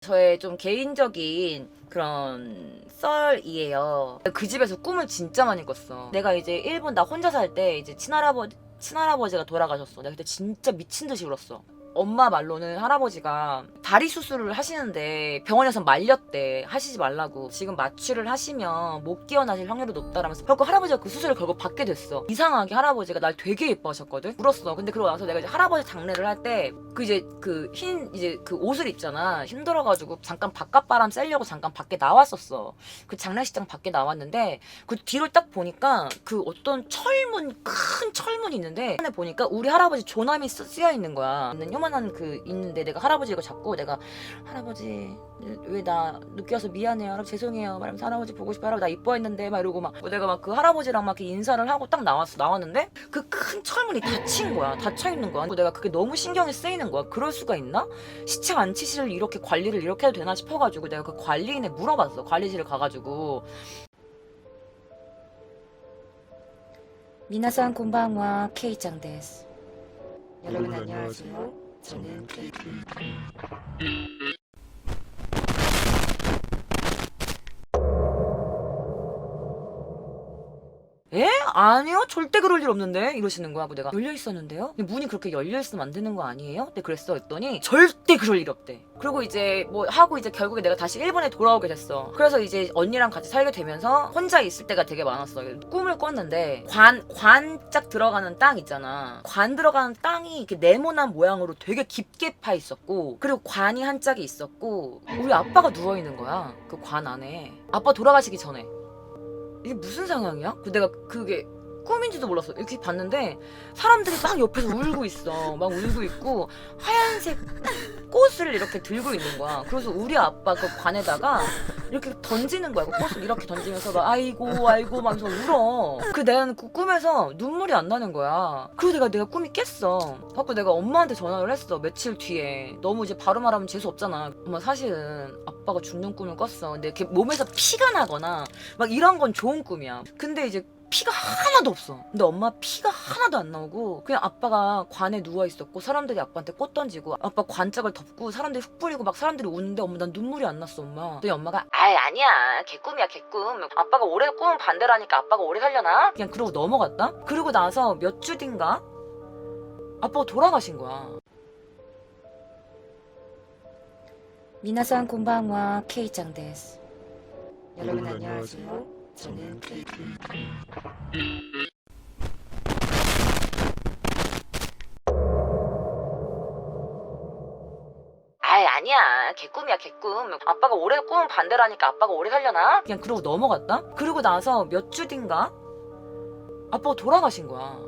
저의 좀 개인적인 그런 썰이에요. 그 집에서 꿈을 진짜 많이 꿨어. 내가 이제 일본 나 혼자 살 때 이제 친할아버지 친할아버지가 돌아가셨어. 내가 그때 진짜 미친 듯이 울었어. 엄마 말로는 할아버지가 다리 수술을 하시는데 병원에서 말렸대. 하시지 말라고. 지금 마취를 하시면 못 깨어나실 확률이 높다라면서 결국 할아버지가 그 수술을 결국 받게 됐어. 이상하게 할아버지가 날 되게 예뻐하셨거든? 울었어. 근데 그러고 나서 내가 이제 할아버지 장례를 할 때 그 이제 그 흰 이제 그 옷을 입잖아. 힘들어가지고 잠깐 바깥바람 쐬려고 잠깐 밖에 나왔었어. 그 장례식장 밖에 나왔는데 그 뒤를 딱 보니까 그 어떤 철문 큰 철문이 있는데 안에 보니까 우리 할아버지 조남이 쓰- 쓰여 있는 거야 요만한 그 있는데 내가 할아버지 이거 잡고 내가 할아버지 왜나 느껴서 미안해요? 할아버지 죄송해요. 말하면서 할아버지 보고 싶어. 할아버지 나 이뻐했는데. 막 이러고 막 내가 막 그 할아버지랑 막 이렇게 인사를 하고 딱 나왔어 나왔는데 그 큰 철문이 닫힌 거야. 닫혀 있는 거야. 내가 그게 너무 신경이 쓰이는 거야. 그럴 수가 있나? 시체 안치실을 이렇게 관리를 이렇게 해도 되나 싶어가지고 내가 그 관리인에 물어봤어. 관리실을 가가지고. 미나상 곤방와 K짱 데스 여러분 안녕하세요. 全然違う。 아니요 절대 그럴 일 없는데 이러시는 거야 뭐 내가. 열려 있었는데요? 근데 문이 그렇게 열려 있으면 안 되는 거 아니에요? 근데 그랬어 했더니 절대 그럴 일 없대. 그리고 이제 뭐 하고 이제 결국에 내가 다시 일본에 돌아오게 됐어. 그래서 이제 언니랑 같이 살게 되면서 혼자 있을 때가 되게 많았어. 꿈을 꿨는데 관 관짝 들어가는 땅 있잖아. 관 들어가는 땅이 이렇게 네모난 모양으로 되게 깊게 파 있었고 그리고 관이 한 짝이 있었고 우리 아빠가 누워 있는 거야 그 관 안에. 아빠 돌아가시기 전에 이게 무슨 상황이야? 그 내가 그게 꿈인지도 몰랐어. 이렇게 봤는데 사람들이 막 옆에서 울고 있어. 막 울고 있고 하얀색 꽃을 이렇게 들고 있는 거야. 그래서 우리 아빠 그 관에다가 이렇게 던지는 거야. 그 꽃을 이렇게 던지면서 막 아이고 아이고 막 하면서 울어. 그 내가 그 꿈에서 눈물이 안 나는 거야. 그리고 내가 내가 꿈이 깼어. 갖고 내가 엄마한테 전화를 했어. 며칠 뒤에. 너무 이제 바로 말하면 재수 없잖아. 엄마 사실은 아빠가 죽는 꿈을 꿨어. 근데 이렇게 몸에서 피가 나거나 막 이런 건 좋은 꿈이야. 근데 이제 피가 하나도 없어. 근데 엄마 피가 하나도 안 나오고 그냥 아빠가 관에 누워 있었고 사람들이 아빠한테 꽃 던지고 아빠 관짝을 덮고 사람들이 흙 뿌리고 막 사람들이 우는데 엄마 난 눈물이 안 났어 엄마. 근데 엄마가 아이 아니야 개꿈이야 개꿈. 아빠가 오래 꿈은 반대라니까 아빠가 오래 살려나? 그냥 그러고 넘어갔다. 그러고 나서 몇 주 뒤인가 아빠가 돌아가신 거야. 미나상 곤방와 K짱 데스. 여러분 안녕하세요. 아이 아니야. 개꿈이야 개꿈. 아빠가 오래 꿈은 반대라니까 아빠가 오래 살려나? 그냥 그러고 넘어갔다? 그러고 나서 몇 주 뒤인가? 아빠가 돌아가신 거야.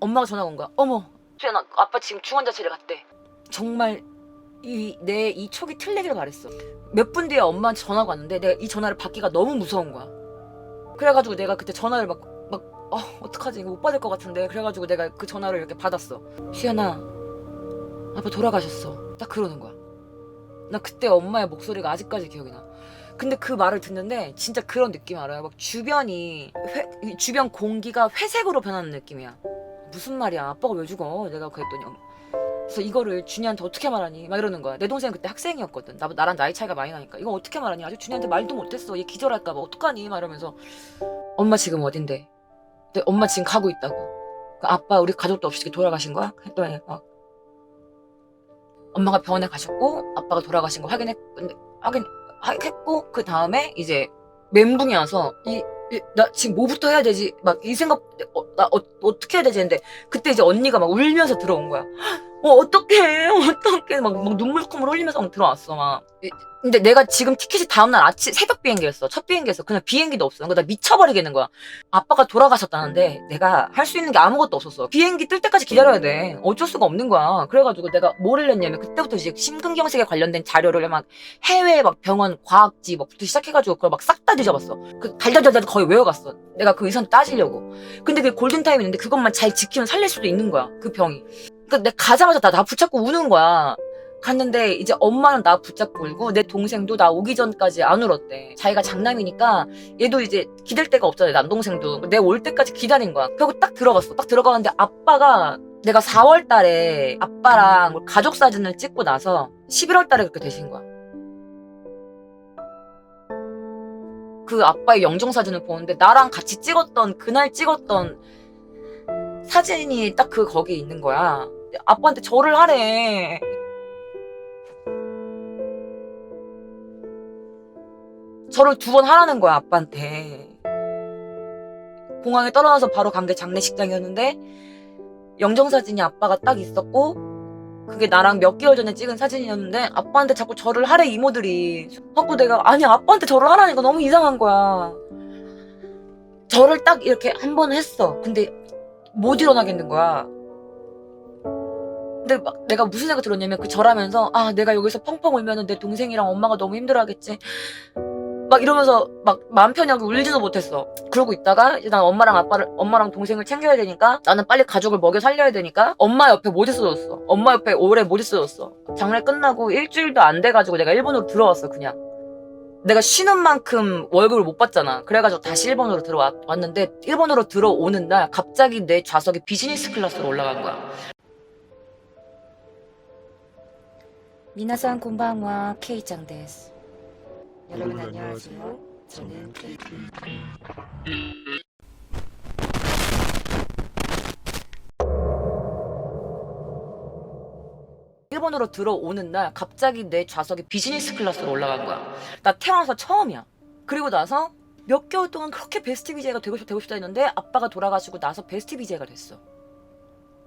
엄마가 전화가 온 거야. 어머. 수연아 아빠 지금 중환자실에 갔대. 정말 이 내 이 촉이 틀리길 바랬어. 몇 분 뒤에 엄마한테 전화가 왔는데 내가 이 전화를 받기가 너무 무서운 거야. 그래가지고 내가 그때 전화를 막 막 어, 어떡하지? 이거 못 받을 것 같은데. 그래가지고 내가 그 전화를 이렇게 받았어. 수연아 아빠 돌아가셨어. 딱 그러는 거야. 나 그때 엄마의 목소리가 아직까지 기억이 나. 근데 그 말을 듣는데 진짜 그런 느낌 알아요. 막 주변이 회, 이 주변 공기가 회색으로 변하는 느낌이야. 무슨 말이야? 아빠가 왜 죽어? 내가 그랬더니 엄- 그래서 이거를 준이한테 어떻게 말하니? 막 이러는 거야. 내 동생은 그때 학생이었거든. 나, 나랑 나이 차이가 많이 나니까. 이거 어떻게 말하니? 아직 준이한테 말도 못했어. 얘 기절할까 봐. 어떡하니? 막 이러면서. 엄마 지금 어딘데? 근데 엄마 지금 가고 있다고. 그 아빠 우리 가족도 없이 돌아가신 거야? 했더니 막 엄마가 병원에 가셨고 아빠가 돌아가신 거 확인했 확인 하- 했고 그 다음에 이제 멘붕이 와서 이, 이- 나 지금 뭐부터 해야 되지? 막 이 생각 어, 나 어, 어떻게 해야 되지? 했는데 그때 이제 언니가 막 울면서 들어온 거야 어 어떡해. 어떡해. 막, 막 눈물콧물 흘리면서 막 들어왔어 막. 이- 근데 내가 지금 티켓이 다음날 아침 새벽 비행기였어. 첫 비행기였어. 그냥 비행기도 없어. 그러니까 나 미쳐버리겠는 거야. 아빠가 돌아가셨다는데 내가 할 수 있는 게 아무것도 없었어. 비행기 뜰 때까지 기다려야 돼. 어쩔 수가 없는 거야. 그래가지고 내가 뭐를 했냐면 그때부터 이제 심근경색에 관련된 자료를 막 해외 막 병원 과학지 막부터 시작해가지고 그걸 막 싹 다 뒤져봤어. 그 달달달달 거의 외워갔어. 내가 그 의사한테 따지려고. 근데 그 골든타임이 있는데 그것만 잘 지키면 살릴 수도 있는 거야. 그 병이 그러니까 내가 가자마자 나, 나 붙잡고 우는 거야 갔는데 이제 엄마는 나 붙잡고 울고 내 동생도 나 오기 전까지 안 울었대. 자기가 장남이니까 얘도 이제 기댈 데가 없잖아요. 남동생도 내 올 때까지 기다린 거야. 결국 딱 들어갔어. 딱 들어가는데 아빠가 내가 4월 달에 아빠랑 가족 사진을 찍고 나서 11월 달에 그렇게 되신 거야. 그 아빠의 영정 사진을 보는데 나랑 같이 찍었던 그날 찍었던 사진이 딱 그 거기에 있는 거야. 아빠한테 절을 하래. 절을 두 번 하라는 거야 아빠한테. 공항에 떨어져서 바로 간 게 장례식장이었는데 영정 사진이 아빠가 딱 있었고 그게 나랑 몇 개월 전에 찍은 사진이었는데 아빠한테 자꾸 절을 하래 이모들이 자꾸 내가 아니 아빠한테 절을 하라니까 너무 이상한 거야 절을 딱 이렇게 한 번 했어 근데 못 일어나겠는 거야 근데 막 내가 무슨 생각 들었냐면 그 절하면서 아 내가 여기서 펑펑 울면은 내 동생이랑 엄마가 너무 힘들어하겠지 막 이러면서 막 마음 편하게 울지도 못했어. 그러고 있다가 이제 난 엄마랑 아빠를 엄마랑 동생을 챙겨야 되니까 나는 빨리 가족을 먹여 살려야 되니까 엄마 옆에 못 있어줬어. 엄마 옆에 오래 못 있어줬어. 장례 끝나고 일주일도 안 돼가지고 내가 일본으로 들어왔어 그냥. 내가 쉬는 만큼 월급을 못 받잖아. 그래가지고 다시 일본으로 들어왔는데 일본으로 들어오는 날 갑자기 내 좌석이 비즈니스 클래스로 올라간 거야. 미나상 곤방와 K짱 데스. 여러분 안녕하세요. 저는 K. 일본으로 들어오는 날 갑자기 내 좌석이 비즈니스 클래스로 올라간 거야. 나 태어나서 처음이야. 그리고 나서 몇 개월 동안 그렇게 베스트 BJ가 되고, 싶, 되고 싶다 했는데 아빠가 돌아가시고 나서 베스트 BJ가 됐어.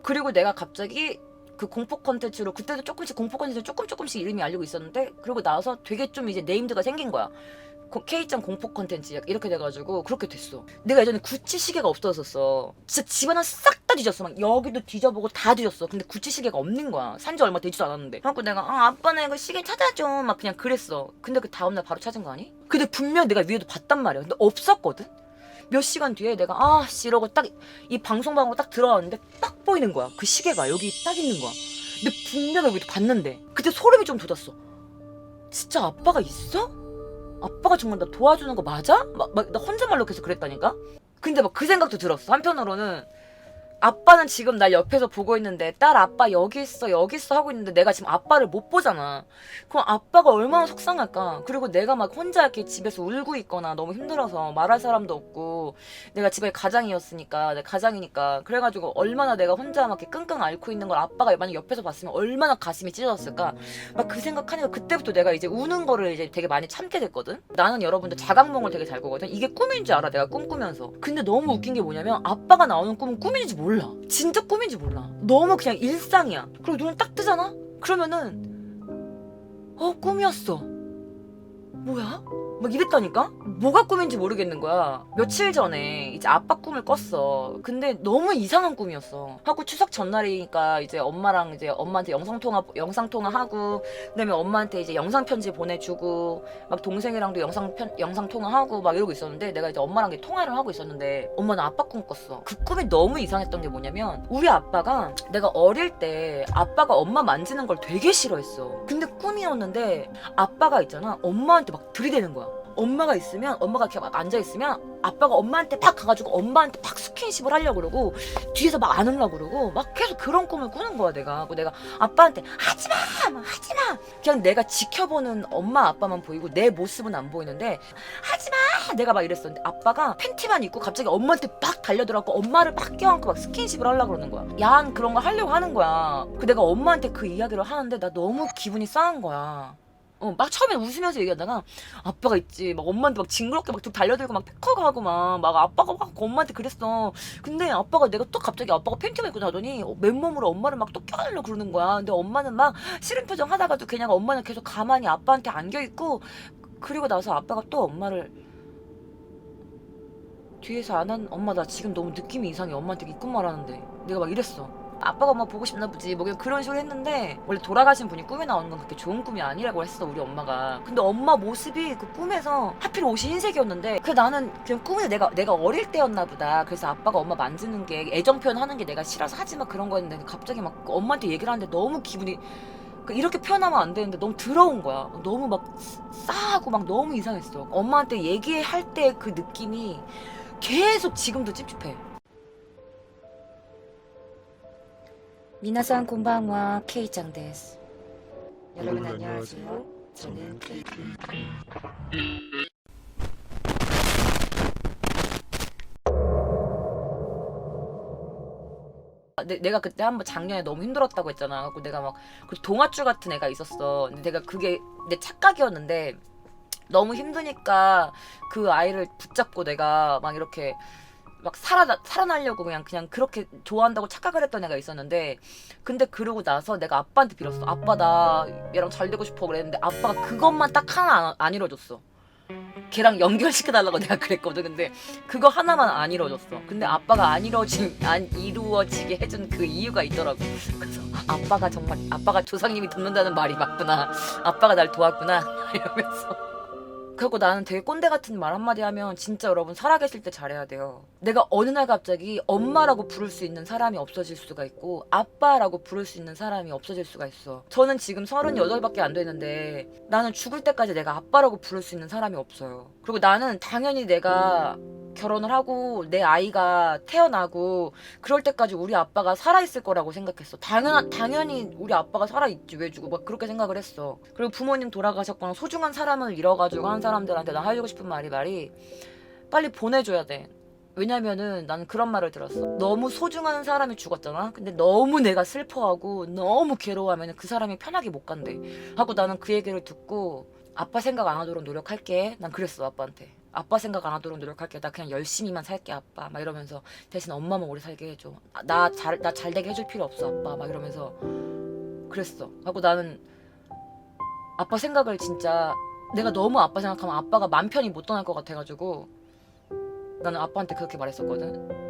그리고 내가 갑자기 그 공포 컨텐츠로 그때도 조금씩 공포 컨텐츠 조금 조금씩 이름이 알리고 있었는데 그러고 나서 되게 좀 이제 네임드가 생긴 거야. 고- K점 공포 컨텐츠 이렇게 돼가지고 그렇게 됐어. 내가 예전에 구찌 시계가 없어졌어. 진짜 집안을 싹다 뒤졌어. 막 여기도 뒤져보고 다 뒤졌어. 근데 구찌 시계가 없는 거야. 산지 얼마 되지도 않았는데. 그래갖고 내가 아 아빠는 이거 시계 찾아줘. 막 그냥 그랬어. 근데 그 다음날 바로 찾은 거 아니? 근데 분명 내가 위에도 봤단 말이야. 근데 없었거든. 몇 시간 뒤에 내가 아씨 이러고 딱 이 방송방으로 딱 들어왔는데 딱 보이는 거야. 그 시계가 여기 딱 있는 거야. 근데 분명히 여기도 봤는데 그때 소름이 좀 돋았어. 진짜 아빠가 있어? 아빠가 정말 나 도와주는 거 맞아? 막, 막, 나 혼잣말로 계속 그랬다니까? 근데 막 그 생각도 들었어. 한편으로는 아빠는 지금 날 옆에서 보고 있는데 딸 아빠 여기 있어 여기 있어 하고 있는데 내가 지금 아빠를 못 보잖아. 그럼 아빠가 얼마나 속상할까? 그리고 내가 막 혼자 이렇게 집에서 울고 있거나 너무 힘들어서 말할 사람도 없고 내가 집에 가장이었으니까 내 가장이니까 그래가지고 얼마나 내가 혼자 막 이렇게 끙끙 앓고 있는 걸 아빠가 만약 옆에서 봤으면 얼마나 가슴이 찢어졌을까? 막 그 생각하니까 그때부터 내가 이제 우는 거를 이제 되게 많이 참게 됐거든. 나는 여러분들 자각몽을 되게 잘 꾸거든. 이게 꿈인 줄 알아 내가 꿈꾸면서. 근데 너무 웃긴 게 뭐냐면 아빠가 나오는 꿈은 꿈인지 몰라. 진짜 꿈인지 몰라. 너무 그냥 일상이야. 그리고 눈을 딱 뜨잖아. 그러면은 어 꿈이었어. 뭐야? 막 이랬다니까? 뭐가 꿈인지 모르겠는 거야. 며칠 전에 이제 아빠 꿈을 꿨어. 근데 너무 이상한 꿈이었어. 하고 추석 전날이니까 이제 엄마랑 이제 엄마한테 영상통화, 영상통화하고, 그 다음에 엄마한테 이제 영상편지 보내주고, 막 동생이랑도 영상편, 영상통화하고 막 이러고 있었는데 내가 이제 엄마랑 통화를 하고 있었는데 엄마는 아빠 꿈 꿨어. 그 꿈이 너무 이상했던 게 뭐냐면 우리 아빠가 내가 어릴 때 아빠가 엄마 만지는 걸 되게 싫어했어. 근데 꿈이었는데 아빠가 있잖아. 엄마한테 막 들이대는 거야. 엄마가 있으면 엄마가 이렇게 막 앉아 있으면 아빠가 엄마한테 팍 가가지고 엄마한테 팍 스킨십을 하려고 그러고 뒤에서 막 안으려고 그러고 막 계속 그런 꿈을 꾸는 거야 내가. 그리고 내가 아빠한테 하지마, 막 하지마. 그냥 내가 지켜보는 엄마 아빠만 보이고 내 모습은 안 보이는데 하지마. 내가 막 이랬었는데 아빠가 팬티만 입고 갑자기 엄마한테 막 달려들어갖고 엄마를 막 껴안고 막 스킨십을 하려고 그러는 거야. 야한 그런 걸 하려고 하는 거야. 그 내가 엄마한테 그 이야기를 하는데 나 너무 기분이 싸한 거야. 어, 막 처음에 웃으면서 얘기하다가 아빠가 있지 막 엄마한테 막 징그럽게 막 달려들고 막 팩허그 하고 막, 막 아빠가 막 엄마한테 그랬어. 근데 아빠가 내가 또 갑자기 아빠가 팬티만 입고 나더니 어, 맨몸으로 엄마를 막 또 껴안으려 그러는 거야. 근데 엄마는 막 싫은 표정 하다가도 그냥 엄마는 계속 가만히 아빠한테 안겨 있고 그리고 나서 아빠가 또 엄마를 뒤에서 안 한 엄마 나 지금 너무 느낌이 이상해. 엄마한테 이쁜 말하는데. 내가 막 이랬어 아빠가 엄마 보고 싶나 보지 뭐 그런 식으로 했는데 원래 돌아가신 분이 꿈에 나오는 건 그렇게 좋은 꿈이 아니라고 했어 우리 엄마가. 근데 엄마 모습이 그 꿈에서 하필 옷이 흰색이었는데 그 나는 그냥 꿈에 내가 내가 어릴 때였나 보다. 그래서 아빠가 엄마 만지는 게 애정 표현하는 게 내가 싫어서 하지 마 그런 거였는데 갑자기 막 엄마한테 얘기를 하는데 너무 기분이 그 이렇게 표현하면 안 되는데 너무 더러운 거야. 너무 막 싸하고 막 너무 이상했어. 엄마한테 얘기할 때 그 느낌이 계속 지금도 찝찝해 미나산 곤방와 케이짱 데스. 여러분 안녕하세요. 저는 케이. 내, 내가 그때 한번 작년에 너무 힘들었다고 했잖아. 그래서 내가 막 그 동아줄 같은 애가 있었어. 근데 내가 그게 내 착각이었는데 너무 힘드니까 그 아이를 붙잡고 내가 막 이렇게 막 살아 살아나려고 그냥 그냥 그렇게 좋아한다고 착각을 했던 애가 있었는데 근데 그러고 나서 내가 아빠한테 빌었어. 아빠 나 얘랑 잘 되고 싶어 그랬는데 아빠가 그것만 딱 하나 안, 안 이뤄줬어. 걔랑 연결시켜 달라고 내가 그랬거든. 근데 그거 하나만 안 이루어졌어. 근데 아빠가 안 이루어진 안 이루어지게 해준 그 이유가 있더라고. 그래서 아빠가 정말 아빠가 조상님이 돕는다는 말이 맞구나. 아빠가 날 도왔구나 이러면서. 그리고 나는 되게 꼰대 같은 말 한마디 하면 진짜 여러분 살아계실 때 잘해야 돼요. 내가 어느 날 갑자기 엄마라고 부를 수 있는 사람이 없어질 수가 있고 아빠라고 부를 수 있는 사람이 없어질 수가 있어. 저는 지금 38밖에 안 됐는데 나는 죽을 때까지 내가 아빠라고 부를 수 있는 사람이 없어요. 그리고 나는 당연히 내가 결혼을 하고 내 아이가 태어나고 그럴 때까지 우리 아빠가 살아있을 거라고 생각했어. 당연, 당연히 우리 아빠가 살아있지, 왜 죽고. 막 그렇게 생각을 했어. 그리고 부모님 돌아가셨거나 소중한 사람을 잃어가지고 한 사람들한테 나 해주고 싶은 말이 말이 빨리 보내줘야 돼. 왜냐면은 나는 그런 말을 들었어. 너무 소중한 사람이 죽었잖아. 근데 너무 내가 슬퍼하고 너무 괴로워하면 그 사람이 편하게 못 간대. 하고 나는 그 얘기를 듣고 아빠 생각 안 하도록 노력할게. 난 그랬어 아빠한테. 아빠 생각 안 하도록 노력할게. 나 그냥 열심히만 살게 아빠. 막 이러면서 대신 엄마만 오래 살게 해줘. 나 잘 나 잘 되게 해줄 필요 없어 아빠. 막 이러면서 그랬어. 하고 나는 아빠 생각을 진짜 내가 너무 아빠 생각하면 아빠가 맘 편히 못 떠날 것 같아가지고 나는 아빠한테 그렇게 말했었거든.